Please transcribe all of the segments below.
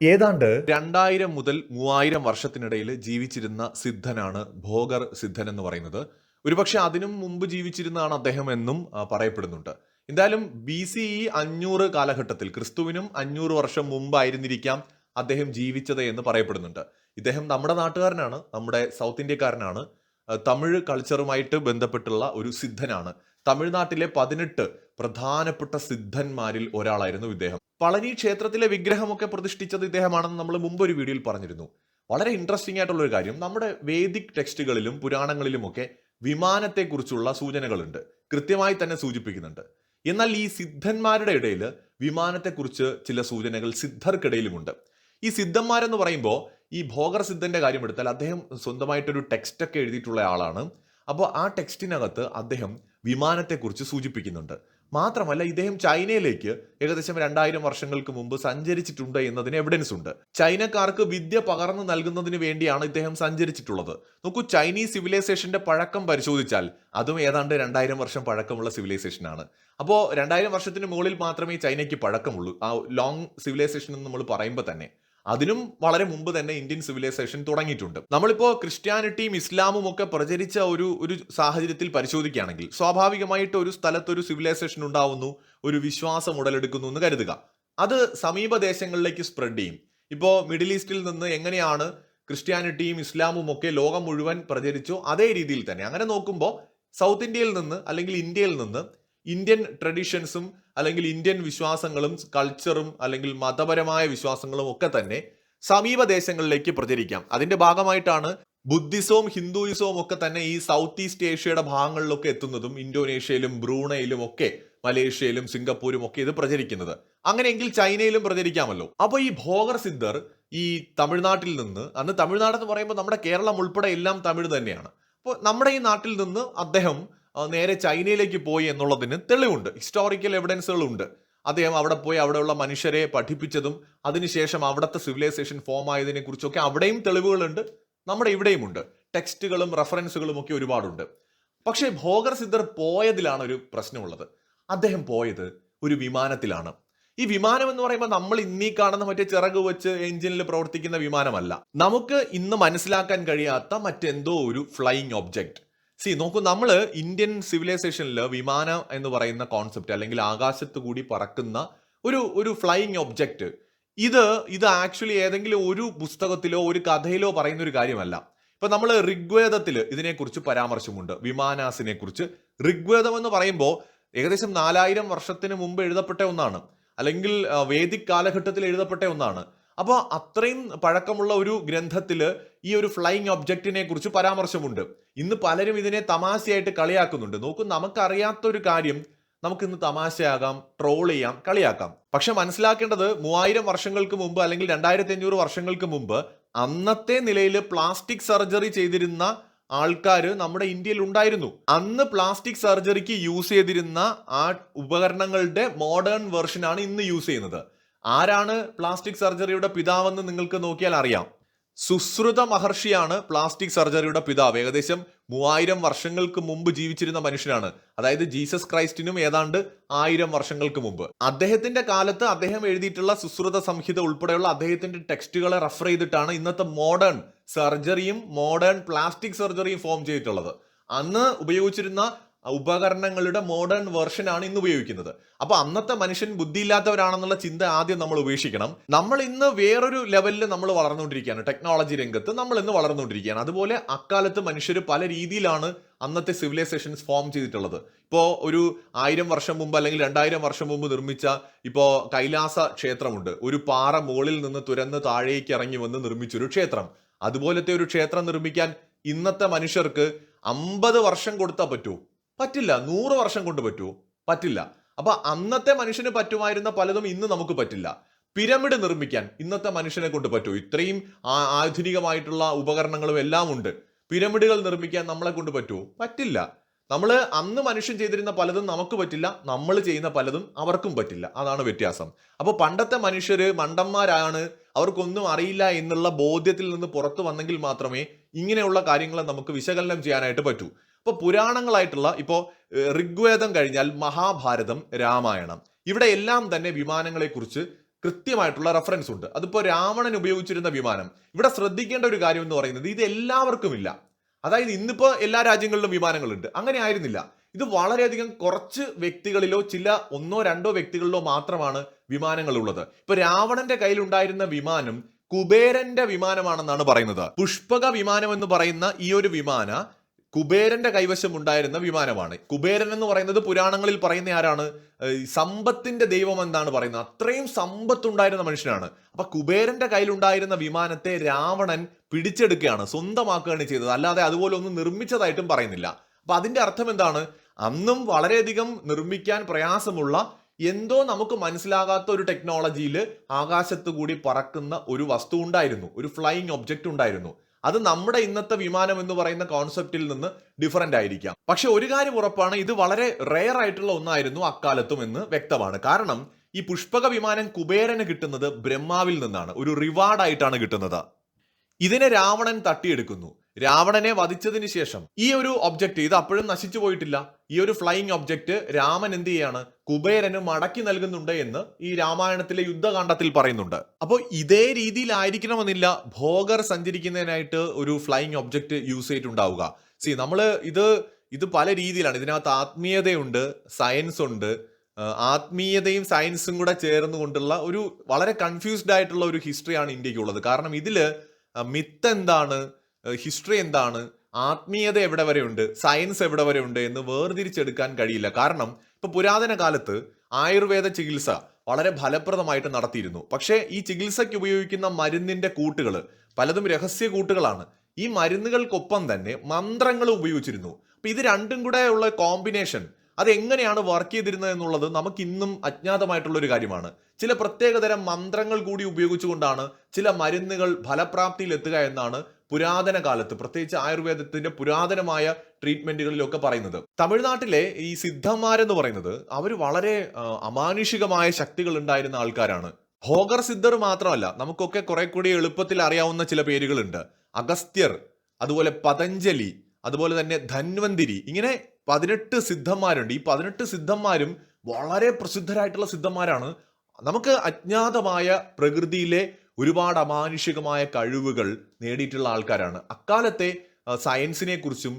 ഏതാണ്ട് രണ്ടായിരം മുതൽ മൂവായിരം വർഷത്തിനിടയിൽ ജീവിച്ചിരുന്ന സിദ്ധനാണ് ഭോഗർ സിദ്ധൻ എന്ന് പറയുന്നത്. ഒരുപക്ഷെ അതിനും മുമ്പ് ജീവിച്ചിരുന്നതാണ് അദ്ദേഹം എന്നും പറയപ്പെടുന്നുണ്ട്. എന്തായാലും ബി സി ഇ അഞ്ഞൂറ് കാലഘട്ടത്തിൽ ക്രിസ്തുവിനും അഞ്ഞൂറ് വർഷം മുമ്പായിരുന്നിരിക്കാം അദ്ദേഹം ജീവിച്ചത് എന്ന് പറയപ്പെടുന്നുണ്ട്. ഇദ്ദേഹം നമ്മുടെ നാട്ടുകാരനാണ് നമ്മുടെ സൗത്ത് ഇന്ത്യക്കാരനാണ്. തമിഴ് കൾച്ചറുമായിട്ട് ബന്ധപ്പെട്ടുള്ള ഒരു സിദ്ധനാണ്. തമിഴ്നാട്ടിലെ പതിനെട്ട് പ്രധാനപ്പെട്ട സിദ്ധന്മാരിൽ ഒരാളായിരുന്നു ഇദ്ദേഹം. പളനി ക്ഷേത്രത്തിലെ വിഗ്രഹമൊക്കെ പ്രതിഷ്ഠിച്ചത് ഇദ്ദേഹമാണെന്ന് നമ്മൾ മുമ്പ് ഒരു വീഡിയോയിൽ പറഞ്ഞിരുന്നു. വളരെ ഇൻട്രസ്റ്റിംഗ് ആയിട്ടുള്ള ഒരു കാര്യം. നമ്മുടെ വേദിക് ടെക്സ്റ്റുകളിലും പുരാണങ്ങളിലുമൊക്കെ വിമാനത്തെക്കുറിച്ചുള്ള സൂചനകളുണ്ട്. കൃത്യമായി തന്നെ സൂചിപ്പിക്കുന്നുണ്ട്. എന്നാൽ ഈ സിദ്ധന്മാരുടെ ഇടയിൽ വിമാനത്തെക്കുറിച്ച് ചില സൂചനകൾ സിദ്ധർക്കിടയിലുമുണ്ട്. ഈ സിദ്ധന്മാരെന്ന് പറയുമ്പോൾ ഈ ഭോഗർ സിദ്ധന്റെ കാര്യം എടുത്താൽ അദ്ദേഹം സ്വന്തമായിട്ടൊരു ടെക്സ്റ്റ് ഒക്കെ എഴുതിയിട്ടുള്ള ആളാണ്. അപ്പോൾ ആ ടെക്സ്റ്റിനകത്ത് അദ്ദേഹം വിമാനത്തെക്കുറിച്ച് സൂചിപ്പിക്കുന്നുണ്ട്. മാത്രമല്ല ഇദ്ദേഹം ചൈനയിലേക്ക് ഏകദേശം രണ്ടായിരം വർഷങ്ങൾക്ക് മുമ്പ് സഞ്ചരിച്ചിട്ടുണ്ട് എന്നതിന് എവിഡൻസ് ഉണ്ട്. ചൈനക്കാർക്ക് വിദ്യ പകർന്നു നൽകുന്നതിന് വേണ്ടിയാണ് ഇദ്ദേഹം സഞ്ചരിച്ചിട്ടുള്ളത്. നോക്കൂ ചൈനീസ് സിവിലൈസേഷന്റെ പഴക്കം പരിശോധിച്ചാൽ അതും ഏതാണ്ട് രണ്ടായിരം വർഷം പഴക്കമുള്ള സിവിലൈസേഷൻ ആണ്. അപ്പോൾ രണ്ടായിരം വർഷത്തിന് മുകളിൽ മാത്രമേ ചൈനയ്ക്ക് പഴക്കമുള്ളൂ. ആ ലോങ് സിവിലൈസേഷൻ എന്ന് നമ്മൾ പറയുമ്പോൾ തന്നെ. അതിനും വളരെ മുമ്പ് തന്നെ ഇന്ത്യൻ സിവിലൈസേഷൻ തുടങ്ങിയിട്ടുണ്ട്. നമ്മളിപ്പോ ക്രിസ്ത്യാനിറ്റിയും ഇസ്ലാമും ഒക്കെ പ്രചരിച്ച ഒരു ഒരു സാഹചര്യത്തിൽ പരിശോധിക്കുകയാണെങ്കിൽ സ്വാഭാവികമായിട്ട് ഒരു സ്ഥലത്ത് ഒരു സിവിലൈസേഷൻ ഉണ്ടാവുന്നു ഒരു വിശ്വാസം ഉടലെടുക്കുന്നു എന്ന് കരുതുക. അത് സമീപ ദേശങ്ങളിലേക്ക് സ്പ്രെഡ് ചെയ്യും. ഇപ്പോ മിഡിൽ ഈസ്റ്റിൽ നിന്ന് എങ്ങനെയാണ് ക്രിസ്ത്യാനിറ്റിയും ഇസ്ലാമും ഒക്കെ ലോകം മുഴുവൻ പ്രചരിച്ചു അതേ രീതിയിൽ തന്നെ. അങ്ങനെ നോക്കുമ്പോൾ സൗത്ത് ഇന്ത്യയിൽ നിന്ന് അല്ലെങ്കിൽ ഇന്ത്യയിൽ നിന്ന് ഇന്ത്യൻ ട്രഡീഷൻസും അല്ലെങ്കിൽ ഇന്ത്യൻ വിശ്വാസങ്ങളും കൾച്ചറും അല്ലെങ്കിൽ മതപരമായ വിശ്വാസങ്ങളും ഒക്കെ തന്നെ സമീപ ദേശങ്ങളിലേക്ക് പ്രചരിക്കാം. അതിന്റെ ഭാഗമായിട്ടാണ് ബുദ്ധിസവും ഹിന്ദുയിസവും ഒക്കെ തന്നെ ഈ സൗത്ത് ഈസ്റ്റ് ഏഷ്യയുടെ ഭാഗങ്ങളിലൊക്കെ എത്തുന്നതും ഇന്തോനേഷ്യയിലും ബ്രൂണയിലും ഒക്കെ മലേഷ്യയിലും സിംഗപ്പൂരും ഒക്കെ ഇത് പ്രചരിക്കുന്നത്. അങ്ങനെയെങ്കിൽ ചൈനയിലും പ്രചരിക്കാമല്ലോ. അപ്പൊ ഈ ഭോഗർ സിദ്ധർ ഈ തമിഴ്നാട്ടിൽ നിന്ന് അന്ന് തമിഴ്നാട് എന്ന് പറയുമ്പോൾ നമ്മുടെ കേരളം ഉൾപ്പെടെ എല്ലാം തമിഴ് തന്നെയാണ്. അപ്പോൾ നമ്മുടെ ഈ നാട്ടിൽ നിന്ന് അദ്ദേഹം നേരെ ചൈനയിലേക്ക് പോയി എന്നുള്ളതിന് തെളിവുണ്ട്. ഹിസ്റ്റോറിക്കൽ എവിഡൻസുകളുണ്ട് അദ്ദേഹം അവിടെ പോയി അവിടെയുള്ള മനുഷ്യരെ പഠിപ്പിച്ചതും അതിനുശേഷം അവിടുത്തെ സിവിലൈസേഷൻ ഫോം ആയതിനെ കുറിച്ചൊക്കെ അവിടെയും തെളിവുകളുണ്ട് നമ്മുടെ ഇവിടെയുമുണ്ട്. ടെക്സ്റ്റുകളും റെഫറൻസുകളും ഒക്കെ ഒരുപാടുണ്ട്. പക്ഷേ ഭോഗർ സിദ്ധർ പോയതിലാണ് ഒരു പ്രശ്നമുള്ളത്. അദ്ദേഹം പോയത് ഒരു വിമാനത്തിലാണ്. ഈ വിമാനം എന്ന് പറയുമ്പോൾ നമ്മൾ ഇന്നീ കാണുന്ന മറ്റേ ചിറക് വെച്ച് എഞ്ചിനിൽ പ്രവർത്തിക്കുന്ന വിമാനമല്ല. നമുക്ക് ഇന്ന് മനസ്സിലാക്കാൻ കഴിയാത്ത മറ്റെന്തോ ഒരു ഫ്ലൈയിങ് ഒബ്ജക്റ്റ് സി നോക്കൂ നമ്മൾ ഇന്ത്യൻ സിവിലൈസേഷനിൽ വിമാനം എന്ന് പറയുന്ന കോൺസെപ്റ്റ് അല്ലെങ്കിൽ ആകാശത്ത് കൂടി പറക്കുന്ന ഒരു ഒരു ഫ്ലൈയിങ് ഒബ്ജക്റ്റ് ഇത് ഇത് ആക്ച്വലി ഏതെങ്കിലും ഒരു പുസ്തകത്തിലോ ഒരു കഥയിലോ പറയുന്ന ഒരു കാര്യമല്ല. ഇപ്പൊ നമ്മൾ ഋഗ്വേദത്തിൽ ഇതിനെക്കുറിച്ച് പരാമർശമുണ്ട്. വിമാനാസിനെ കുറിച്ച് ഋഗ്വേദം എന്ന് പറയുമ്പോൾ ഏകദേശം നാലായിരം വർഷത്തിന് മുമ്പ് എഴുതപ്പെട്ട ഒന്നാണ്. അല്ലെങ്കിൽ വേദിക് കാലഘട്ടത്തിൽ എഴുതപ്പെട്ട ഒന്നാണ്. അപ്പോൾ അത്രയും പഴക്കമുള്ള ഒരു ഗ്രന്ഥത്തിൽ ഈ ഒരു ഫ്ലൈയിങ് ഒബ്ജക്റ്റിനെ കുറിച്ച് പരാമർശമുണ്ട്. ഇന്ന് പലരും ഇതിനെ തമാശയായിട്ട് കളിയാക്കുന്നുണ്ട്. നോക്കൂ നമുക്കറിയാത്ത ഒരു കാര്യം നമുക്ക് ഇന്ന് തമാശയാകാം ട്രോൾ ചെയ്യാം കളിയാക്കാം. പക്ഷെ മനസ്സിലാക്കേണ്ടത് മൂവായിരം വർഷങ്ങൾക്ക് മുമ്പ് അല്ലെങ്കിൽ രണ്ടായിരത്തി അഞ്ഞൂറ് വർഷങ്ങൾക്ക് മുമ്പ് അന്നത്തെ നിലയിൽ പ്ലാസ്റ്റിക് സർജറി ചെയ്തിരുന്ന ആൾക്കാർ നമ്മുടെ ഇന്ത്യയിൽ ഉണ്ടായിരുന്നു. അന്ന് പ്ലാസ്റ്റിക് സർജറിക്ക് യൂസ് ചെയ്തിരുന്ന ആ ഉപകരണങ്ങളുടെ മോഡേൺ വേർഷനാണ് ഇന്ന് യൂസ് ചെയ്യുന്നത്. ആരാണ് പ്ലാസ്റ്റിക് സർജറിയുടെ പിതാവെന്ന് നിങ്ങൾക്ക് നോക്കിയാൽ അറിയാം. സുശ്രുത മഹർഷിയാണ് പ്ലാസ്റ്റിക് സർജറിയുടെ പിതാവ്. ഏകദേശം മൂവായിരം വർഷങ്ങൾക്ക് മുമ്പ് ജീവിച്ചിരുന്ന മനുഷ്യനാണ്. അതായത് ജീസസ് ക്രൈസ്റ്റിനും ഏതാണ്ട് ആയിരം വർഷങ്ങൾക്ക് മുമ്പ്. അദ്ദേഹത്തിന്റെ കാലത്ത് അദ്ദേഹം എഴുതിയിട്ടുള്ള സുശ്രുത സംഹിത ഉൾപ്പെടെയുള്ള അദ്ദേഹത്തിന്റെ ടെക്സ്റ്റുകളെ റെഫർ ചെയ്തിട്ടാണ് ഇന്നത്തെ മോഡേൺ സർജറിയും മോഡേൺ പ്ലാസ്റ്റിക് സർജറിയും ഫോം ചെയ്തിട്ടുള്ളത്. അന്ന് ഉപയോഗിച്ചിരുന്ന ഉപകരണങ്ങളുടെ മോഡേൺ വേർഷനാണ് ഇന്ന് ഉപയോഗിക്കുന്നത്. അപ്പോൾ അന്നത്തെ മനുഷ്യൻ ബുദ്ധിയില്ലാത്തവരാണെന്നുള്ള ചിന്ത ആദ്യം നമ്മൾ ഉപേക്ഷിക്കണം. നമ്മൾ ഇന്ന് വേറൊരു ലെവലിൽ നമ്മൾ വളർന്നുകൊണ്ടിരിക്കുകയാണ്. ടെക്നോളജി രംഗത്ത് നമ്മൾ ഇന്ന് വളർന്നുകൊണ്ടിരിക്കുകയാണ്. അതുപോലെ അക്കാലത്ത് മനുഷ്യർ പല രീതിയിലാണ് അന്നത്തെ സിവിലൈസേഷൻസ് ഫോം ചെയ്തിട്ടുള്ളത്. ഇപ്പോൾ ഒരു ആയിരം വർഷം മുമ്പ് അല്ലെങ്കിൽ രണ്ടായിരം വർഷം മുമ്പ് നിർമ്മിച്ച ഇപ്പോൾ കൈലാസ ക്ഷേത്രമുണ്ട്. ഒരു പാറ മുകളിൽ നിന്ന് തുരന്ന് താഴേക്ക് ഇറങ്ങി വന്ന് നിർമ്മിച്ചൊരു ക്ഷേത്രം. അതുപോലത്തെ ഒരു ക്ഷേത്രം നിർമ്മിക്കാൻ ഇന്നത്തെ മനുഷ്യർക്ക് അമ്പത് വർഷം കൊടുത്താൽ പറ്റൂ. പറ്റില്ല. നൂറ് വർഷം കൊണ്ട് പറ്റുമോ പറ്റില്ല. അപ്പൊ അന്നത്തെ മനുഷ്യന് പറ്റുമായിരുന്ന പലതും ഇന്ന് നമുക്ക് പറ്റില്ല. പിരമിഡ് നിർമ്മിക്കാൻ ഇന്നത്തെ മനുഷ്യനെ കൊണ്ട് പറ്റുമോ ഇത്രയും ആധുനികമായിട്ടുള്ള ഉപകരണങ്ങളും എല്ലാം ഉണ്ട്. പിരമിഡുകൾ നിർമ്മിക്കാൻ നമ്മളെ കൊണ്ട് പറ്റുമോ പറ്റില്ല. നമ്മൾ അന്ന് മനുഷ്യൻ ചെയ്തിരുന്ന പലതും നമുക്ക് പറ്റില്ല. നമ്മൾ ചെയ്യുന്ന പലതും അവർക്കും പറ്റില്ല. അതാണ് വ്യത്യാസം. അപ്പോൾ പണ്ടത്തെ മനുഷ്യർ മണ്ടന്മാരാണ്. അവർക്കൊന്നും അറിയില്ല എന്നുള്ള ബോധ്യത്തിൽ നിന്ന് പുറത്തു വന്നെങ്കിൽ മാത്രമേ ഇങ്ങനെയുള്ള കാര്യങ്ങളെ നമുക്ക് വിശകലനം ചെയ്യാനായിട്ട് പറ്റൂ. ഇപ്പോൾ പുരാണങ്ങളായിട്ടുള്ള ഇപ്പോൾ ഋഗ്വേദം കഴിഞ്ഞാൽ മഹാഭാരതം രാമായണം. ഇവിടെ എല്ലാം തന്നെ വിമാനങ്ങളെക്കുറിച്ച് കൃത്യമായിട്ടുള്ള റെഫറൻസ് ഉണ്ട്. അതിപ്പോൾ രാവണൻ ഉപയോഗിച്ചിരുന്ന വിമാനം. ഇവിടെ ശ്രദ്ധിക്കേണ്ട ഒരു കാര്യം എന്ന് പറയുന്നത് ഇത് എല്ലാവർക്കും ഇല്ല അതായത് ഇന്നിപ്പോൾ എല്ലാ രാജ്യങ്ങളിലും വിമാനങ്ങളുണ്ട്. അങ്ങനെ ആയിരുന്നില്ല. ഇത് വളരെയധികം കുറച്ച് വ്യക്തികളിലോ ചില ഒന്നോ രണ്ടോ വ്യക്തികളിലോ മാത്രമാണ് വിമാനങ്ങൾ ഉള്ളത് ഇപ്പൊ രാവണന്റെ കയ്യിൽ ഉണ്ടായിരുന്ന വിമാനം കുബേരന്റെ വിമാനമാണെന്നാണ് പറയുന്നത്. പുഷ്പക വിമാനം എന്ന് പറയുന്ന ഈ ഒരു വിമാന കുബേരന്റെ കൈവശം ഉണ്ടായിരുന്ന വിമാനമാണ്. കുബേരൻ എന്ന് പറയുന്നത് പുരാണങ്ങളിൽ പറയുന്ന ആരാണ്? സമ്പത്തിന്റെ ദൈവം എന്നാണ് പറയുന്നത്. അത്രയും സമ്പത്ത് ഉണ്ടായിരുന്ന മനുഷ്യനാണ്. അപ്പൊ കുബേരന്റെ കയ്യിലുണ്ടായിരുന്ന വിമാനത്തെ രാവണൻ പിടിച്ചെടുക്കുകയാണ് സ്വന്തമാക്കുകയാണ് ചെയ്തത്. അല്ലാതെ അതുപോലെ ഒന്നും നിർമ്മിച്ചതായിട്ടും പറയുന്നില്ല. അപ്പൊ അതിന്റെ അർത്ഥം എന്താണ്? അന്നും വളരെയധികം നിർമ്മിക്കാൻ പ്രയാസമുള്ള എന്തോ നമുക്ക് മനസ്സിലാകാത്ത ഒരു ടെക്നോളജിയിൽ ആകാശത്തു കൂടി പറക്കുന്ന ഒരു വസ്തു ഉണ്ടായിരുന്നു. ഒരു ഫ്ലൈയിങ് ഒബ്ജക്റ്റ് ഉണ്ടായിരുന്നു. അത് നമ്മുടെ ഇന്നത്തെ വിമാനം എന്ന് പറയുന്ന കോൺസെപ്റ്റിൽ നിന്ന് ഡിഫറന്റ് ആയിരിക്കാം. പക്ഷെ ഒരു കാര്യം ഉറപ്പാണ് ഇത് വളരെ റെയർ ആയിട്ടുള്ള ഒന്നായിരുന്നു അക്കാലത്തും എന്ന് വ്യക്തമാണ്. കാരണം ഈ പുഷ്പക വിമാനം കുബേരന് കിട്ടുന്നത് ബ്രഹ്മാവിൽ നിന്നാണ് ഒരു റിവാർഡായിട്ടാണ് കിട്ടുന്നത്. ഇതിനെ രാവണൻ തട്ടിയെടുക്കുന്നു. രാവണനെ വധിച്ചതിന് ശേഷം ഈ ഒരു ഒബ്ജക്റ്റ് ഇത് അപ്പോഴും നശിച്ചു പോയിട്ടില്ല. ഈ ഒരു ഫ്ലൈയിങ് ഒബ്ജക്റ്റ് രാമൻ എന്ത് ചെയ്യാണ്? കുബേരന് മടക്കി നൽകുന്നുണ്ട് എന്ന് ഈ രാമായണത്തിലെ യുദ്ധകാണ്ഡത്തിൽ പറയുന്നുണ്ട്. അപ്പോൾ ഇതേ രീതിയിലായിരിക്കണമെന്നില്ല ഭോഗർ സഞ്ചരിക്കുന്നതിനായിട്ട് ഒരു ഫ്ലൈയിങ് ഒബ്ജക്റ്റ് യൂസ് ചെയ്തിട്ടുണ്ടാവുക. സി നമ്മൾ ഇത് ഇത് പല രീതിയിലാണ്. ഇതിനകത്ത് ആത്മീയതയുണ്ട് സയൻസ് ഉണ്ട്. ആത്മീയതയും സയൻസും കൂടെ ചേർന്നുകൊണ്ടുള്ള ഒരു വളരെ കൺഫ്യൂസ്ഡ് ആയിട്ടുള്ള ഒരു ഹിസ്റ്ററിയാണ് ഇന്ത്യക്കുള്ളത് കാരണം ഇതിൽ മിത്ത് എന്താണ്? ഹിസ്റ്ററി എന്താണ്? ആത്മീയത എവിടെ വരെ ഉണ്ട്? സയൻസ് എവിടെ വരെ ഉണ്ട്? എന്ന് വേർതിരിച്ചെടുക്കാൻ കഴിയില്ല. കാരണം ഇപ്പൊ പുരാതന കാലത്ത് ആയുർവേദ ചികിത്സ വളരെ ഫലപ്രദമായിട്ട് നടത്തിയിരുന്നു. പക്ഷേ ഈ ചികിത്സയ്ക്ക് ഉപയോഗിക്കുന്ന മരുന്നിന്റെ കൂട്ടുകൾ പലതും രഹസ്യ കൂട്ടുകളാണ്. ഈ മരുന്നുകൾക്കൊപ്പം തന്നെ മന്ത്രങ്ങൾ ഉപയോഗിച്ചിരുന്നു. അപ്പൊ ഇത് രണ്ടും കൂടെ ഉള്ള കോമ്പിനേഷൻ അതെങ്ങനെയാണ് വർക്ക് ചെയ്തിരുന്നത് എന്നുള്ളത് നമുക്ക് ഇന്നും അജ്ഞാതമായിട്ടുള്ള ഒരു കാര്യമാണ്. ചില പ്രത്യേകതരം മന്ത്രങ്ങൾ കൂടി ഉപയോഗിച്ചുകൊണ്ടാണ് ചില മരുന്നുകൾ ഫലപ്രാപ്തിയിൽ എത്തുക എന്നാണ് പുരാതന കാലത്ത് പ്രത്യേകിച്ച് ആയുർവേദത്തിന്റെ പുരാതനമായ ട്രീറ്റ്മെന്റുകളിലൊക്കെ പറയുന്നത്. തമിഴ്നാട്ടിലെ ഈ സിദ്ധന്മാരെന്ന് പറയുന്നത് അവർ വളരെ അമാനുഷികമായ ശക്തികൾ ഉണ്ടായിരുന്ന ആൾക്കാരാണ്. ഹോഗർ സിദ്ധർ മാത്രമല്ല നമുക്കൊക്കെ കുറെ കൂടി എളുപ്പത്തിൽ അറിയാവുന്ന ചില പേരുകളുണ്ട്. അഗസ്ത്യർ അതുപോലെ പതഞ്ജലി അതുപോലെ തന്നെ ധന്വന്തിരി ഇങ്ങനെ പതിനെട്ട് സിദ്ധന്മാരുണ്ട്. ഈ പതിനെട്ട് സിദ്ധന്മാരും വളരെ പ്രസിദ്ധരായിട്ടുള്ള സിദ്ധന്മാരാണ്. നമുക്ക് അജ്ഞാതമായ പ്രകൃതിയിലെ ഒരുപാട് അമാനുഷികമായ കഴിവുകൾ നേടിയിട്ടുള്ള ആൾക്കാരാണ്. അക്കാലത്തെ സയൻസിനെ കുറിച്ചും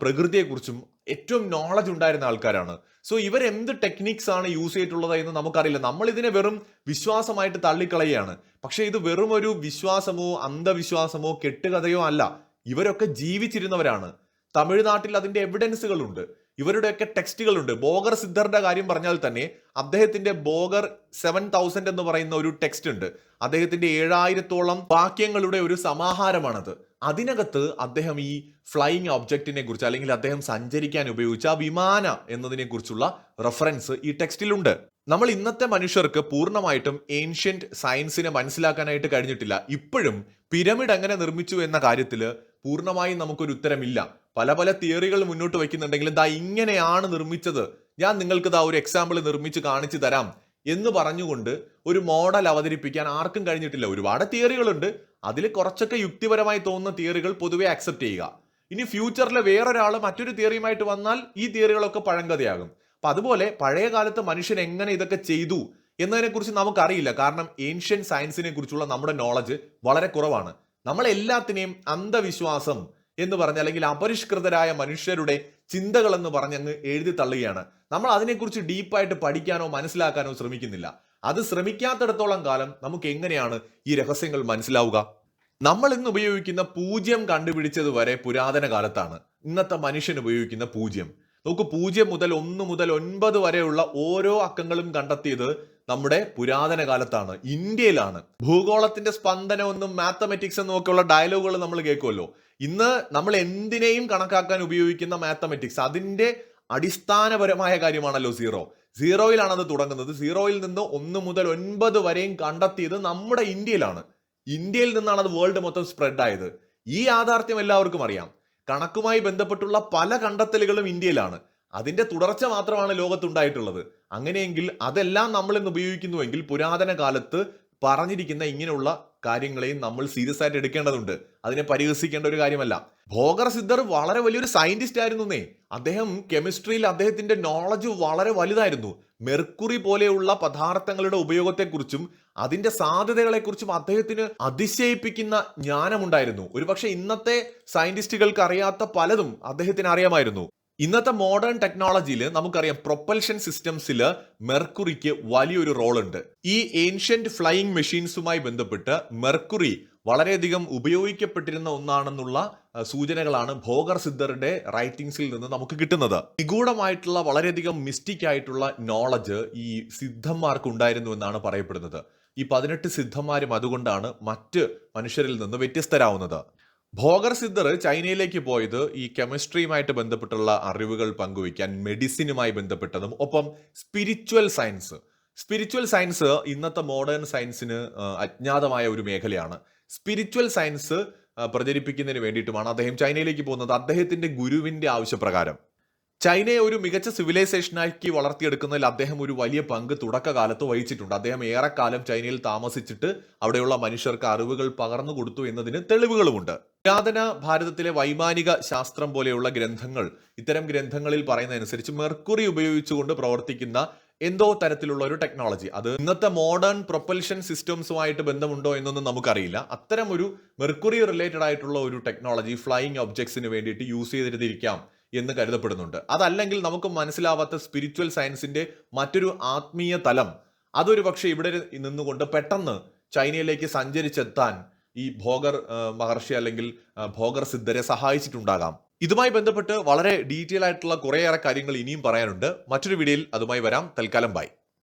പ്രകൃതിയെക്കുറിച്ചും ഏറ്റവും നോളജ് ഉണ്ടായിരുന്ന ആൾക്കാരാണ്. സോ ഇവർ എന്ത് ടെക്നിക്സ് ആണ് യൂസ് ചെയ്തിട്ടുള്ളത് എന്ന് നമുക്കറിയില്ല. നമ്മൾ ഇതിനെ വെറും വിശ്വാസമായിട്ട് തള്ളിക്കളയാണ് പക്ഷേ ഇത് വെറും ഒരു വിശ്വാസമോ അന്ധവിശ്വാസമോ കെട്ടുകഥയോ അല്ല. ഇവരൊക്കെ ജീവിച്ചിരുന്നവരാണ്. തമിഴ്നാട്ടിൽ അതിന്റെ എവിഡൻസുകളുണ്ട് ഇവരുടെയൊക്കെ ടെക്സ്റ്റുകളുണ്ട്. ബോഗർ സിദ്ധറിന്റെ കാര്യം പറഞ്ഞാൽ തന്നെ അദ്ദേഹത്തിന്റെ ബോഗർ സെവൻ തൗസൻഡ് എന്ന് പറയുന്ന ഒരു ടെക്സ്റ്റ് ഉണ്ട് അദ്ദേഹത്തിന്റെ ഏഴായിരത്തോളം വാക്യങ്ങളുടെ ഒരു സമാഹാരമാണത്. അതിനകത്ത് അദ്ദേഹം ഈ ഫ്ലൈയിങ് ഒബ്ജക്റ്റിനെ കുറിച്ച് അല്ലെങ്കിൽ അദ്ദേഹം സഞ്ചരിക്കാൻ ഉപയോഗിച്ച വിമാന എന്നതിനെ കുറിച്ചുള്ള റെഫറൻസ് ഈ ടെക്സ്റ്റിലുണ്ട്. നമ്മൾ ഇന്നത്തെ മനുഷ്യർക്ക് പൂർണമായിട്ടും ഏൻഷ്യന്റ് സയൻസിനെ മനസ്സിലാക്കാനായിട്ട് കഴിഞ്ഞിട്ടില്ല. ഇപ്പോഴും പിരമിഡ് എങ്ങനെ നിർമ്മിച്ചു എന്ന കാര്യത്തിൽ പൂർണമായും നമുക്കൊരു ഉത്തരമില്ല. പല പല തിയറികൾ മുന്നോട്ട് വയ്ക്കുന്നുണ്ടെങ്കിലും ദാ ഇങ്ങനെയാണ് നിർമ്മിച്ചത്. ഞാൻ നിങ്ങൾക്ക് ദാ ഒരു എക്സാമ്പിൾ നിർമ്മിച്ച് കാണിച്ചു തരാം എന്ന് പറഞ്ഞുകൊണ്ട് ഒരു മോഡൽ അവതരിപ്പിക്കാൻ ആർക്കും കഴിഞ്ഞിട്ടില്ല. ഒരുപാട് തിയറികളുണ്ട്. അതിൽ കുറച്ചൊക്കെ യുക്തിപരമായി തോന്നുന്ന തിയറികൾ പൊതുവെ അക്സെപ്റ്റ് ചെയ്യുക. ഇനി ഫ്യൂച്ചറിൽ വേറൊരാൾ മറ്റൊരു തിയറിയുമായിട്ട് വന്നാൽ ഈ തിയറികളൊക്കെ പഴങ്കഥയാകും. അപ്പൊ അതുപോലെ പഴയ കാലത്ത് മനുഷ്യൻ എങ്ങനെ ഇതൊക്കെ ചെയ്തു എന്നതിനെക്കുറിച്ച് നമുക്കറിയില്ല. കാരണം ഏൻഷ്യൻ സയൻസിനെ കുറിച്ചുള്ള നമ്മുടെ നോളജ് വളരെ കുറവാണ്. നമ്മൾ എല്ലാത്തിനെയും അന്ധവിശ്വാസം എന്ന് പറഞ്ഞ അല്ലെങ്കിൽ അപരിഷ്കൃതരായ മനുഷ്യരുടെ ചിന്തകൾ എന്ന് പറഞ്ഞ് അങ്ങ് എഴുതി തള്ളുകയാണ്. നമ്മൾ അതിനെക്കുറിച്ച് ഡീപ്പായിട്ട് പഠിക്കാനോ മനസ്സിലാക്കാനോ ശ്രമിക്കുന്നില്ല. അത് ശ്രമിക്കാത്തിടത്തോളം കാലം നമുക്ക് എങ്ങനെയാണ് ഈ രഹസ്യങ്ങൾ മനസ്സിലാവുക? നമ്മൾ ഇന്ന് ഉപയോഗിക്കുന്ന പൂജ്യം കണ്ടുപിടിച്ചത് വരെ പുരാതന കാലത്താണ്. ഇന്നത്തെ മനുഷ്യൻ ഉപയോഗിക്കുന്ന പൂജ്യം. നോക്കൂ പൂജ്യം മുതൽ ഒന്ന് മുതൽ ഒൻപത് വരെയുള്ള ഓരോ അക്കങ്ങളും കണ്ടെത്തിയത് നമ്മുടെ പുരാതന കാലത്താണ്. ഇന്ത്യയിലാണ്. ഭൂഗോളത്തിന്റെ സ്പന്ദനം എന്നും മാത്തമെറ്റിക്സ് എന്നും ഒക്കെയുള്ള ഡയലോഗുകൾ നമ്മൾ കേൾക്കുമല്ലോ. ഇന്ന് നമ്മൾ എന്തിനേയും കണക്കാക്കാൻ ഉപയോഗിക്കുന്ന മാത്തമെറ്റിക്സ് അതിന്റെ അടിസ്ഥാനപരമായ കാര്യമാണല്ലോ സീറോ സീറോയിലാണ് അത് തുടങ്ങുന്നത്. സീറോയിൽ നിന്ന് ഒന്ന് മുതൽ ഒൻപത് വരെയും കണ്ടെത്തിയത് നമ്മുടെ ഇന്ത്യയിലാണ്. ഇന്ത്യയിൽ നിന്നാണ് അത് വേൾഡ് മൊത്തം സ്പ്രെഡ് ആയത്. ഈ യാഥാർത്ഥ്യം എല്ലാവർക്കും അറിയാം. കണക്കുമായി ബന്ധപ്പെട്ടുള്ള പല കണ്ടെത്തലുകളും ഇന്ത്യയിലാണ്. അതിന്റെ തുടർച്ച മാത്രമാണ് ലോകത്തുണ്ടായിട്ടുള്ളത്. അങ്ങനെയെങ്കിൽ അതെല്ലാം നമ്മൾ ഇന്ന് ഉപയോഗിക്കുന്നുവെങ്കിൽ പുരാതന കാലത്ത് പറഞ്ഞിരിക്കുന്ന ഇങ്ങനെയുള്ള കാര്യങ്ങളെയും നമ്മൾ സീരിയസ് ആയിട്ട് എടുക്കേണ്ടതുണ്ട്. അതിനെ പരിഹസിക്കേണ്ട ഒരു കാര്യമല്ല. ഭോഗർ സിദ്ധർ വളരെ വലിയൊരു സയന്റിസ്റ്റ് ആയിരുന്നേ അദ്ദേഹം കെമിസ്ട്രിയിൽ അദ്ദേഹത്തിന്റെ നോളജ് വളരെ വലുതായിരുന്നു. മെർക്കുറി പോലെയുള്ള പദാർത്ഥങ്ങളുടെ ഉപയോഗത്തെക്കുറിച്ചും അതിന്റെ സാധ്യതകളെക്കുറിച്ചും അദ്ദേഹത്തിന് അതിശയിപ്പിക്കുന്ന ജ്ഞാനമുണ്ടായിരുന്നു. ഒരുപക്ഷെ ഇന്നത്തെ സയന്റിസ്റ്റുകൾക്ക് അറിയാത്ത പലതും അദ്ദേഹത്തിന് അറിയാമായിരുന്നു. ഇന്നത്തെ മോഡേൺ ടെക്നോളജിയിൽ നമുക്കറിയാം പ്രൊപ്പൽഷൻ സിസ്റ്റംസിൽ മെർക്കുറിക്ക് വലിയൊരു റോൾ ഉണ്ട്. ഈ ഏൻഷ്യന്റ് ഫ്ലൈയിങ് മെഷീൻസുമായി ബന്ധപ്പെട്ട് മെർക്കുറി വളരെയധികം ഉപയോഗിക്കപ്പെട്ടിരുന്ന ഒന്നാണെന്നുള്ള സൂചനകളാണ് ഭോഗർ സിദ്ധറുടെ റൈറ്റിംഗ്സിൽ നിന്ന് നമുക്ക് കിട്ടുന്നത്. നിഗൂഢമായിട്ടുള്ള വളരെയധികം മിസ്റ്റിക് ആയിട്ടുള്ള നോളജ് ഈ സിദ്ധന്മാർക്ക് ഉണ്ടായിരുന്നു എന്നാണ് പറയപ്പെടുന്നത്. ഈ പതിനെട്ട് സിദ്ധന്മാരും അതുകൊണ്ടാണ് മറ്റ് മനുഷ്യരിൽ നിന്ന് വ്യത്യസ്തരാവുന്നത്. ഭോഗർ സിദ്ധർ ചൈനയിലേക്ക് പോയത് ഈ കെമിസ്ട്രിയുമായിട്ട് ബന്ധപ്പെട്ടുള്ള അറിവുകൾ പങ്കുവയ്ക്കാൻ മെഡിസിനുമായി ബന്ധപ്പെട്ടതും ഒപ്പം സ്പിരിച്വൽ സയൻസ് സ്പിരിച്വൽ സയൻസ് ഇന്നത്തെ മോഡേൺ സയൻസിന് അജ്ഞാതമായ ഒരു മേഖലയാണ്. സ്പിരിച്വൽ സയൻസ് പ്രചരിപ്പിക്കുന്നതിന് വേണ്ടിയിട്ടുമാണ് അദ്ദേഹം ചൈനയിലേക്ക് പോകുന്നത്. അദ്ദേഹത്തിന്റെ ഗുരുവിന്റെ ആവശ്യപ്രകാരം. ചൈനയെ ഒരു മികച്ച സിവിലൈസേഷനാക്കി വളർത്തിയെടുക്കുന്നതിൽ അദ്ദേഹം ഒരു വലിയ പങ്ക് തുടക്കകാലത്ത് വഹിച്ചിട്ടുണ്ട്. അദ്ദേഹം ഏറെക്കാലം ചൈനയിൽ താമസിച്ചിട്ട് അവിടെയുള്ള മനുഷ്യർക്ക് അറിവുകൾ പകർന്നു കൊടുത്തു എന്നതിന് തെളിവുകളുമുണ്ട്. പുരാതന ഭാരതത്തിലെ വൈമാനിക ശാസ്ത്രം പോലെയുള്ള ഗ്രന്ഥങ്ങൾ ഇത്തരം ഗ്രന്ഥങ്ങളിൽ പറയുന്നതനുസരിച്ച് മെർക്കുറി ഉപയോഗിച്ചുകൊണ്ട് പ്രവർത്തിക്കുന്ന എന്തോ തരത്തിലുള്ള ഒരു ടെക്നോളജി അത് ഇന്നത്തെ മോഡേൺ പ്രൊപ്പൽഷൻ സിസ്റ്റംസുമായിട്ട് ബന്ധമുണ്ടോ എന്നൊന്നും നമുക്കറിയില്ല. അത്തരം ഒരു മെർക്കുറി റിലേറ്റഡ് ആയിട്ടുള്ള ഒരു ടെക്നോളജി ഫ്ലൈയിങ് ഒബ്ജക്ട്സിന് വേണ്ടിയിട്ട് യൂസ് ചെയ്തിരുന്നിരിക്കാം എന്ന് കരുതപ്പെടുന്നുണ്ട്. അതല്ലെങ്കിൽ നമുക്ക് മനസ്സിലാവാത്ത സ്പിരിച്വൽ സയൻസിന്റെ മറ്റൊരു ആത്മീയ തലം. അതൊരു പക്ഷേ ഇവിടെ നിന്നുകൊണ്ട് പെട്ടെന്ന് ചൈനയിലേക്ക് സഞ്ചരിച്ചെത്താൻ ഈ ഭോഗർ മഹർഷി അല്ലെങ്കിൽ ഭോഗർ സിദ്ധരെ സഹായിച്ചിട്ടുണ്ടാകാം. ഇതുമായി ബന്ധപ്പെട്ട് വളരെ ഡീറ്റെയിൽ ആയിട്ടുള്ള കുറേയേറെ കാര്യങ്ങൾ ഇനിയും പറയാനുണ്ട്. മറ്റൊരു വീഡിയോയിൽ അതുമായി വരാം. തൽക്കാലം ബൈ.